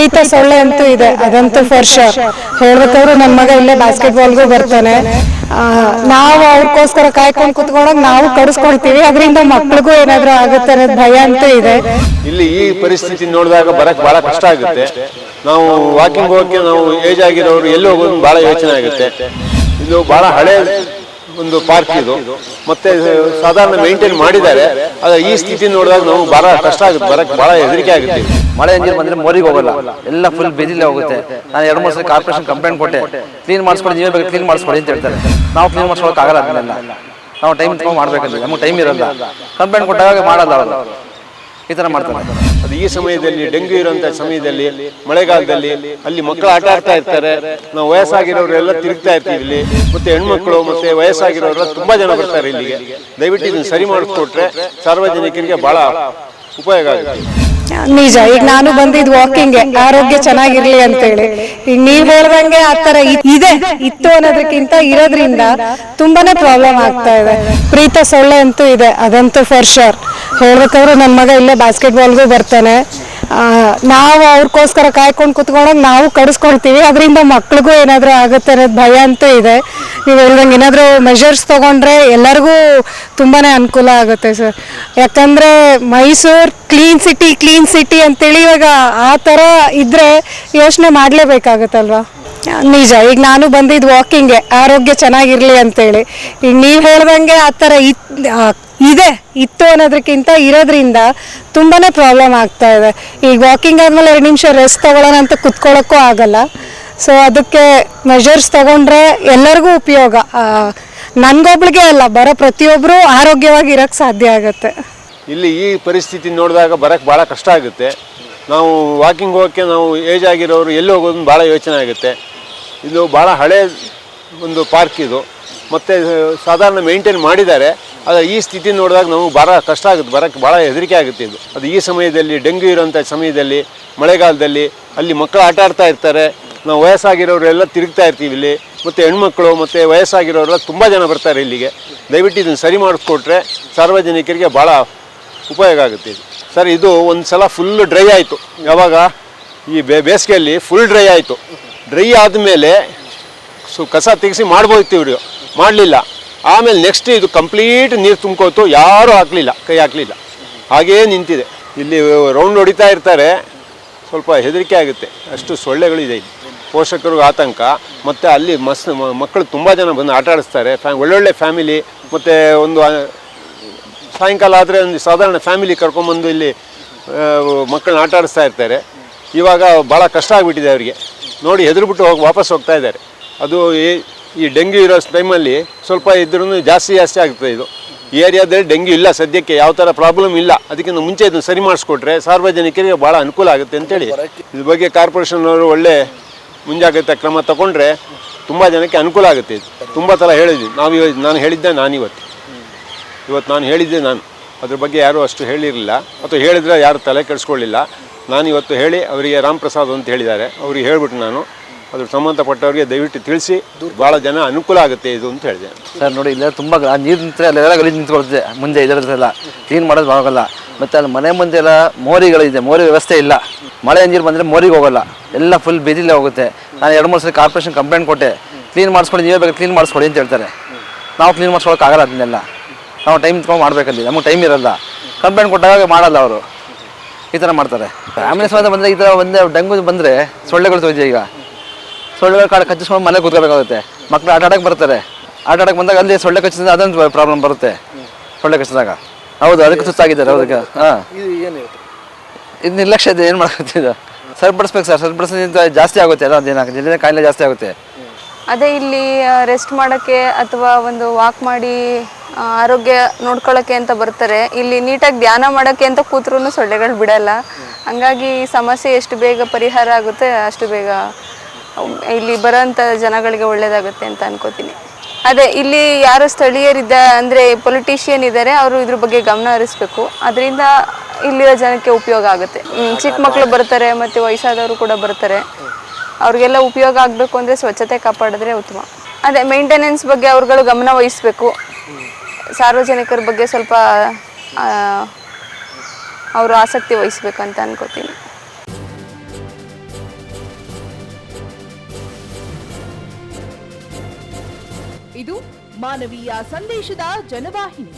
ಪ್ರೀತ ಸೊಳ್ಳೆ ಅಂತೂ ಇದೆ. ಅದಂತೂ ಫಾರ್ ಶೋರ್ ಹೇಳ್ಬೇಕಾದ್ರೆ ನನ್ನ ಮಗ ಇಲ್ಲೇ ಬಾಸ್ಕೆಟ್ ಬಾಲ್ಗೂ ಬರ್ತಾನೆ ನಾವು ಅವ್ರಿಗೋಸ್ಕರ ಕಾಯ್ಕೊಂಡು ಕುತ್ಕೊಂಡಾಗ ನಾವು ಕಡಿಸ್ಕೊಳ್ತೀವಿ. ಅದರಿಂದ ಮಕ್ಳಿಗೂ ಏನಾದ್ರೂ ಆಗುತ್ತೆ ಅನ್ನೋದು ಭಯ ಅಂತೂ ಇದೆ. ಇಲ್ಲಿ ಈ ಪರಿಸ್ಥಿತಿ ನೋಡಿದಾಗ ಬರಕ್ ಬಹಳ ಕಷ್ಟ ಆಗುತ್ತೆ. ನಾವು ವಾಕಿಂಗ್ ಹೋಗಕ್ಕೆ ನಾವು ಏಜ್ ಆಗಿರೋರು ಎಲ್ಲಿ ಹೋಗೋದು ಬಹಳ ಯೋಚನೆ ಆಗುತ್ತೆ. ಇದು ಬಹಳ ಹಳೆ ಒಂದು ಪಾರ್ಕ್ ಇದು. ಮತ್ತೆ ಸಾಧಾರಣ ಮೇಂಟೈನ್ ಮಾಡಿದ್ದಾರೆ. ಆದ್ರೆ ಈ ಸ್ಥಿತಿ ನೋಡಿದಾಗ ನಾವು ಬಹಳ ಕಷ್ಟ ಆಗುತ್ತೆ. ಬರಕ್ಕೆ ಬಹಳ ಹೆದರಿಕೆ ಆಗುತ್ತೆ. ಮಳೆ ನೀರು ಬಂದ್ರೆ ಮೋರಿಗೆ ಹೋಗಲ್ಲ. ಎಲ್ಲ ಫುಲ್ ಬೆದಿಲೆ ಹೋಗುತ್ತೆ. ನಾನು ಎರಡು ಮೂರು ಸಲ ಕಾರ್ಪೊರೇಷನ್ ಕಂಪ್ಲೇಂಟ್ ಕೊಟ್ಟೆ. ಕ್ಲೀನ್ ಮಾಡಿಸ್ಕೊಳ್ಳಿ ನೀವೇ ಬೇಕು ಕ್ಲೀನ್ ಮಾಡಿಸ್ಕೊಡಿ ಅಂತ ಹೇಳ್ತಾರೆ. ನಾವು ಕ್ಲೀನ್ ಮಾಡಿಸ್ಕೊಳಕ್ ಆಗಲ್ಲ ಅದನ್ನೆಲ್ಲ. ನಾವು ಟೈಮ್ ತಗೊಂಡು ಮಾಡ್ಬೇಕಂದ್ರೆ ನಮಗೆ ಟೈಮ್ ಇರಲ್ಲ. ಕಂಪ್ಲೇಂಟ್ ಕೊಟ್ಟಾಗ ಮಾಡಲ್ಲ ಅವರು. ಈ ತರ ಮಾಡ್ತಾರೆ. ಅದು ಈ ಸಮಯದಲ್ಲಿ ಡೆಂಗ್ಯೂ ಇರುವಂತ ಸಮಯದಲ್ಲಿ ಮಳೆಗಾಲದಲ್ಲಿ ಅಲ್ಲಿ ಮಕ್ಕಳು ಆಟ ಆಡ್ತಾ ಇರ್ತಾರೆ. ನಾವು ವಯಸ್ಸಾಗಿರೋರೆಲ್ಲ ತಿರುಗ್ತಾ ಇರ್ತೀವಿ ಇಲ್ಲಿ ಮತ್ತೆ ಹೆಣ್ಮಕ್ಳು ಮತ್ತೆ ವಯಸ್ಸಾಗಿರೋರು ತುಂಬಾ ಜನ ಬರ್ತಾರೆ ಇಲ್ಲಿಗೆ. ದಯವಿಟ್ಟು ಇದನ್ನ ಸರಿ ಮಾಡಿಸ್ಕೊಟ್ರೆ ಸಾರ್ವಜನಿಕರಿಗೆ ಬಹಳ ಉಪಯೋಗ ಆಗುತ್ತೆ. ನಿಜ ಈಗ ನಾನು ಬಂದಿದ್ ವಾಕಿಂಗ್ಗೆ ಆರೋಗ್ಯ ಚೆನ್ನಾಗಿರ್ಲಿ ಅಂತೇಳಿ. ಈಗ ನೀವ್ ಹೇಳ್ದಂಗೆ ಆತರ ಇದೆ ಇತ್ತು ಅನ್ನೋದಕ್ಕಿಂತ ಇರೋದ್ರಿಂದ ತುಂಬಾನೇ ಪ್ರಾಬ್ಲಮ್ ಆಗ್ತಾ ಇದೆ. ಪ್ರೀತ ಸೊಳ್ಳೆ ಅಂತೂ ಇದೆ ಅದಂತೂ ಫಾರ್ ಶೋರ್ ಹೇಳ್ಬೇಕಾದ್ರೆ ನನ್ನ ಮಗ ಇಲ್ಲೇ ಬಾಸ್ಕೆಟ್ಬಾಲ್ಗೂ ಬರ್ತಾನೆ. ನಾವು ಅವ್ರಿಗೋಸ್ಕರ ಕಾಯ್ಕೊಂಡು ಕುತ್ಕೊಂಡಾಗ ನಾವು ಕಡಿಸ್ಕೊಳ್ತೀವಿ ಅದರಿಂದ ಮಕ್ಳಿಗೂ ಏನಾದರೂ ಆಗುತ್ತೆ ಅನ್ನೋದು ಭಯ ಅಂತೂ ಇದೆ. ನೀವು ಹೇಳ್ದಂಗೆ ಏನಾದರೂ ಮೆಷರ್ಸ್ ತೊಗೊಂಡ್ರೆ ಎಲ್ಲರಿಗೂ ತುಂಬಾ ಅನುಕೂಲ ಆಗುತ್ತೆ ಸರ್. ಯಾಕಂದರೆ Mysuru clean city clean city ಅಂತೇಳಿ ಇವಾಗ ಆ ಥರ ಇದ್ದರೆ ಯೋಚನೆ ಮಾಡಲೇಬೇಕಾಗತ್ತಲ್ವಾ? ನಿಜ, ಈಗ ನಾನು ಬಂದಿದ್ದು ವಾಕಿಂಗ್ಗೆ ಆರೋಗ್ಯ ಚೆನ್ನಾಗಿರಲಿ ಅಂತೇಳಿ. ಈಗ ನೀವು ಹೇಳ್ದಂಗೆ ಆ ಥರ ಇದೆ, ಇತ್ತು ಅನ್ನೋದಕ್ಕಿಂತ ಇರೋದ್ರಿಂದ ತುಂಬಾ ಪ್ರಾಬ್ಲಮ್ ಆಗ್ತಾ ಇದೆ. ಈಗ ವಾಕಿಂಗ್ ಆದಮೇಲೆ ಎರಡು ನಿಮಿಷ ರೆಸ್ಟ್ ತಗೊಳ್ಳೋಣ ಅಂತ ಕುತ್ಕೊಳ್ಳೋಕ್ಕೂ ಆಗಲ್ಲ. ಸೊ ಅದಕ್ಕೆ ಮೆಷರ್ಸ್ ತಗೊಂಡ್ರೆ ಎಲ್ಲರಿಗೂ ಉಪಯೋಗ. ನನಗೊಬ್ಳಿಗೆ ಅಲ್ಲ, ಬರೋ ಪ್ರತಿಯೊಬ್ಬರು ಆರೋಗ್ಯವಾಗಿ ಇರೋಕ್ಕೆ ಸಾಧ್ಯ ಆಗುತ್ತೆ. ಇಲ್ಲಿ ಈ ಪರಿಸ್ಥಿತಿ ನೋಡಿದಾಗ ಬರಕ್ ಭಾಳ ಕಷ್ಟ ಆಗುತ್ತೆ. ನಾವು ವಾಕಿಂಗ್ ಹೋಗಕ್ಕೆ ನಾವು ಏಜ್ ಆಗಿರೋರು ಎಲ್ಲಿ ಹೋಗೋದು ಬಹಳ ಯೋಚನೆ ಆಗುತ್ತೆ. ಇದು ಭಾಳ ಹಳೆ ಒಂದು ಪಾರ್ಕ್ ಇದು. ಮತ್ತು ಸಾಧಾರಣ ಮೇಂಟೈನ್ ಮಾಡಿದ್ದಾರೆ. ಆದರೆ ಈ ಸ್ಥಿತಿ ನೋಡಿದಾಗ ನಮಗೆ ಭಾಳ ಕಷ್ಟ ಆಗುತ್ತೆ. ಬರೋಕ್ಕೆ ಭಾಳ ಹೆದರಿಕೆ ಆಗುತ್ತೆ ಇದು. ಅದು ಈ ಸಮಯದಲ್ಲಿ, ಡೆಂಗ್ಯೂ ಇರೋಂಥ ಸಮಯದಲ್ಲಿ, ಮಳೆಗಾಲದಲ್ಲಿ ಅಲ್ಲಿ ಮಕ್ಕಳು ಆಟ ಆಡ್ತಾ ಇರ್ತಾರೆ. ನಾವು ವಯಸ್ಸಾಗಿರೋರೆಲ್ಲ ತಿರುಗ್ತಾ ಇರ್ತೀವಿ ಇಲ್ಲಿ. ಮತ್ತು ಹೆಣ್ಮಕ್ಳು, ಮತ್ತು ವಯಸ್ಸಾಗಿರೋರೆಲ್ಲ ತುಂಬ ಜನ ಬರ್ತಾರೆ ಇಲ್ಲಿಗೆ. ದಯವಿಟ್ಟು ಇದನ್ನು ಸರಿ ಮಾಡಿಸ್ಕೊಟ್ರೆ ಸಾರ್ವಜನಿಕರಿಗೆ ಭಾಳ ಉಪಯೋಗ ಆಗುತ್ತೆ ಇದು. ಸರ್, ಇದು ಒಂದು ಸಲ ಫುಲ್ ಡ್ರೈ ಆಯಿತು. ಯಾವಾಗ? ಈ ಬೇಸಿಗೆಯಲ್ಲಿ ಫುಲ್ ಡ್ರೈ ಆಯಿತು. ಡ್ರೈ ಆದಮೇಲೆ ಸೊ ಕಸ ತೆಗೆಸಿ ಮಾಡ್ಬೋದಿತ್ತು ಇವರು ಮಾಡಲಿಲ್ಲ. ಆಮೇಲೆ ನೆಕ್ಸ್ಟ್ ಇದು ಕಂಪ್ಲೀಟ್ ನೀರು ತುಂಬ್ಕೋತು ಯಾರೂ ಹಾಕಲಿಲ್ಲ. ಕೈ ಹಾಕಲಿಲ್ಲ. ಹಾಗೇ ನಿಂತಿದೆ. ಇಲ್ಲಿ ರೌಂಡ್ ಹೊಡಿತಾ ಇರ್ತಾರೆ. ಸ್ವಲ್ಪ ಹೆದರಿಕೆ ಆಗುತ್ತೆ. ಅಷ್ಟು ಸೊಳ್ಳೆಗಳಿದೆ ಇಲ್ಲಿ. ಪೋಷಕರಿಗೂ ಆತಂಕ. ಮತ್ತು ಅಲ್ಲಿ ಮಸ್ ಮಕ್ಕಳು ತುಂಬ ಜನ ಬಂದು ಆಟ ಆಡಿಸ್ತಾರೆ. ಫ್ಯಾ, ಒಳ್ಳೊಳ್ಳೆ ಫ್ಯಾಮಿಲಿ ಮತ್ತು ಒಂದು ಸಾಯಂಕಾಲ ಆದರೆ ಒಂದು ಸಾಧಾರಣ ಫ್ಯಾಮಿಲಿ ಕರ್ಕೊಂಬಂದು ಇಲ್ಲಿ ಮಕ್ಕಳನ್ನ ಆಟ ಆಡಿಸ್ತಾ ಇರ್ತಾರೆ. ಇವಾಗ ಭಾಳ ಕಷ್ಟ ಆಗಿಬಿಟ್ಟಿದೆ ಅವರಿಗೆ. ನೋಡಿ ಹೆದರ್ಬಿಟ್ಟು ಹೋಗಿ ವಾಪಸ್ ಹೋಗ್ತಾ ಇದ್ದಾರೆ. ಅದು ಈ- ಡೆಂಗ್ಯೂ ಇರೋ ಟೈಮಲ್ಲಿ ಸ್ವಲ್ಪ ಇದ್ರೂ ಜಾಸ್ತಿ ಜಾಸ್ತಿ ಆಗುತ್ತೆ ಇದು. ಈ ಏರಿಯಾದಲ್ಲಿ ಡೆಂಗ್ಯೂ ಇಲ್ಲ ಸದ್ಯಕ್ಕೆ, ಯಾವ ಥರ ಪ್ರಾಬ್ಲಮ್ ಇಲ್ಲ. ಅದಕ್ಕಿಂತ ಮುಂಚೆ ಇದನ್ನು ಸರಿ ಮಾಡಿಸ್ಕೊಟ್ರೆ ಸಾರ್ವಜನಿಕರಿಗೆ ಭಾಳ ಅನುಕೂಲ ಆಗುತ್ತೆ ಅಂತೇಳಿ ಇದ್ರ ಬಗ್ಗೆ ಕಾರ್ಪೊರೇಷನ್ ಅವರು ಒಳ್ಳೆ ಮುಂಜಾಗ್ರತೆ ಕ್ರಮ ತಗೊಂಡ್ರೆ ತುಂಬ ಜನಕ್ಕೆ ಅನುಕೂಲ ಆಗುತ್ತೆ ಇದು. ತುಂಬ ಥರ ಹೇಳಿದ್ವಿ. ನಾವು ನಾನು ಹೇಳಿದ್ದೆ, ನಾನು ಇವತ್ತು. ನಾನು ಹೇಳಿದ್ದೆ ನಾನು. ಅದ್ರ ಬಗ್ಗೆ ಯಾರೂ ಅಷ್ಟು ಹೇಳಿರಲಿಲ್ಲ. ಅಥವಾ ಹೇಳಿದ್ರೆ ಯಾರು ತಲೆ ಕೆಡಿಸ್ಕೊಳ್ಳಿಲ್ಲ. ನಾನು ಇವತ್ತು ಹೇಳಿ ಅವರಿಗೆ ರಾಮ್ ಪ್ರಸಾದ್ ಅಂತ ಹೇಳಿದ್ದಾರೆ. ಅವ್ರಿಗೆ ಹೇಳ್ಬಿಟ್ಟು ನಾನು ಅದ್ರ ಸಂಬಂಧಪಟ್ಟವ್ರಿಗೆ ದಯವಿಟ್ಟು ತಿಳಿಸಿ ಭಾಳ ಜನ ಅನುಕೂಲ ಆಗುತ್ತೆ ಇದು ಅಂತ ಹೇಳಿದೆ. ಸರ್, ನೋಡಿ, ಇಲ್ಲೆಲ್ಲ ತುಂಬ ನೀರು ನಿಂತರೆ ಅಲ್ಲೆಲ್ಲ ಗಲೀಜು ನಿಂತ್ಕೊಳ್ತದೆ. ಮುಂದೆ ಇದರದೆಲ್ಲ ಕ್ಲೀನ್ ಮಾಡೋದು ಆಗೋಲ್ಲ. ಮತ್ತು ಅಲ್ಲಿ ಮನೆ ಮುಂದೆಲ್ಲ ಮೋರಿಗಳಿದೆ. ಮೋರಿ ವ್ಯವಸ್ಥೆ ಇಲ್ಲ. ಮಳೆ ನೀರು ಬಂದರೆ ಮೋರಿಗೆ ಹೋಗೋಲ್ಲ. ಎಲ್ಲ ಫುಲ್ ಬಿದಿಲೇ ಹೋಗುತ್ತೆ. ನಾನು ಎರಡು ಮೂರು ಸಲ ಕಾರ್ಪೊರೇಷನ್ ಕಂಪ್ಲೇಂಟ್ ಕೊಟ್ಟೆ. ಕ್ಲೀನ್ ಮಾಡಿಸ್ಕೊಳ್ಳಿ, ನೀವೇ ಬೇಕು ಕ್ಲೀನ್ ಮಾಡಿಸ್ಕೊಡಿ ಅಂತ ಹೇಳ್ತಾರೆ. ನಾವು ಕ್ಲೀನ್ ಮಾಡಿಸ್ಕೊಳಕ್ಕಾಗಲ್ಲ ಅದನ್ನೆಲ್ಲ. ನಾವು ಟೈಮ್ ತೊಗೊಂಡು ಮಾಡಬೇಕಲ್ಲಿ. ನಮಗೆ ಟೈಮ್ ಇರಲ್ಲ. ಕಂಪ್ಲೇಂಟ್ ಕೊಟ್ಟಾಗ ಮಾಡಲ್ಲ ಅವರು. ಈ ಥರ ಮಾಡ್ತಾರೆ. ಆಂಬುಲೆನ್ಸ್ ಮಾತ್ರ ಬಂದರೆ ಈ ಥರ ಒಂದೇ ಡೆಂಗು ಬಂದರೆ ಸೊಳ್ಳೆಗಳು ತೋರಿದೆ ಈಗ. ಸೊಳ್ಳೆಗಳು ಕಾಡು ಕಚ್ಚಿಸ್ಕೊಂಡು ಮನೆ ಕೂತ್ಕೋಬೇಕಾಗುತ್ತೆ. ಮಕ್ಕಳು ಆಟ ಆಡಕ್ಕೆ ಬರ್ತಾರೆ. ಆಟ ಆಡಕ್ಕೆ ಬಂದಾಗ ಅಲ್ಲಿ ಸೊಳ್ಳೆ ಕಚ್ಚಿದ್ರೆ ಅದೊಂದು ಪ್ರಾಬ್ಲಮ್ ಬರುತ್ತೆ. ಸೊಳ್ಳೆ ಕಚ್ಚಿದಾಗ ಹೌದು ಅದಕ್ಕೆ ಸುಸ್ತಾಗಿದ್ದಾರೆ ಅದಕ್ಕೆ ಹಾಂ. ಇದು ನಿರ್ಲಕ್ಷ್ಯ ಇದೆ ಏನು ಮಾಡಕತ್ತಿದ್ದು ಸರಿಪಡಿಸ್ಬೇಕು ಸರ್ ಸರಿಪಡಿಸಿದ ಜಾಸ್ತಿ ಆಗುತ್ತೆ ಅಲ್ಲ ಅದೇನಾಗುತ್ತೆ ಜಲ್ದಿನೇ ಕಾಯಿಲೆ ಜಾಸ್ತಿ ಆಗುತ್ತೆ. ಅದೇ ಇಲ್ಲಿ ರೆಸ್ಟ್ ಮಾಡೋಕ್ಕೆ ಅಥವಾ ಒಂದು ವಾಕ್ ಮಾಡಿ ಆರೋಗ್ಯ ನೋಡ್ಕೊಳ್ಳೋಕ್ಕೆ ಅಂತ ಬರ್ತಾರೆ. ಇಲ್ಲಿ ನೀಟಾಗಿ ಧ್ಯಾನ ಮಾಡೋಕ್ಕೆ ಅಂತ ಕೂತ್ರೂ ಸೊಳ್ಳೆಗಳು ಬಿಡಲ್ಲ. ಹಂಗಾಗಿ ಸಮಸ್ಯೆ ಎಷ್ಟು ಬೇಗ ಪರಿಹಾರ ಆಗುತ್ತೆ, ಅಷ್ಟು ಬೇಗ ಇಲ್ಲಿ ಬರೋಂಥ ಜನಗಳಿಗೆ ಒಳ್ಳೆಯದಾಗುತ್ತೆ ಅಂತ ಅನ್ಕೋತೀನಿ. ಅದೇ, ಇಲ್ಲಿ ಯಾರು ಸ್ಥಳೀಯರಿದ್ದ, ಅಂದರೆ ಪೊಲಿಟಿಷಿಯನ್ ಇದ್ದಾರೆ, ಅವರು ಇದ್ರ ಬಗ್ಗೆ ಗಮನ ಹರಿಸ್ಬೇಕು. ಅದರಿಂದ ಇಲ್ಲಿರೋ ಜನಕ್ಕೆ ಉಪಯೋಗ ಆಗುತ್ತೆ. ಚಿಕ್ಕ ಮಕ್ಕಳು ಬರ್ತಾರೆ, ಮತ್ತು ವಯಸ್ಸಾದವರು ಕೂಡ ಬರ್ತಾರೆ. ಅವ್ರಿಗೆಲ್ಲ ಉಪಯೋಗ ಆಗಬೇಕು ಅಂದರೆ ಸ್ವಚ್ಛತೆ ಕಾಪಾಡಿದ್ರೆ ಉತ್ತಮ. ಅದೇ ಮೇಂಟೆನೆನ್ಸ್ ಬಗ್ಗೆ ಅವ್ರುಗಳು ಗಮನ ವಹಿಸಬೇಕು. ಸಾರ್ವಜನಿಕರ ಬಗ್ಗೆ ಸ್ವಲ್ಪ ಅವರು ಆಸಕ್ತಿ ವಹಿಸ್ಬೇಕಂತ ಅನ್ಕೋತೀನಿ. ಇದು ಮಾನವೀಯ ಸಂದೇಶದ ಜನವಾಹಿನಿ.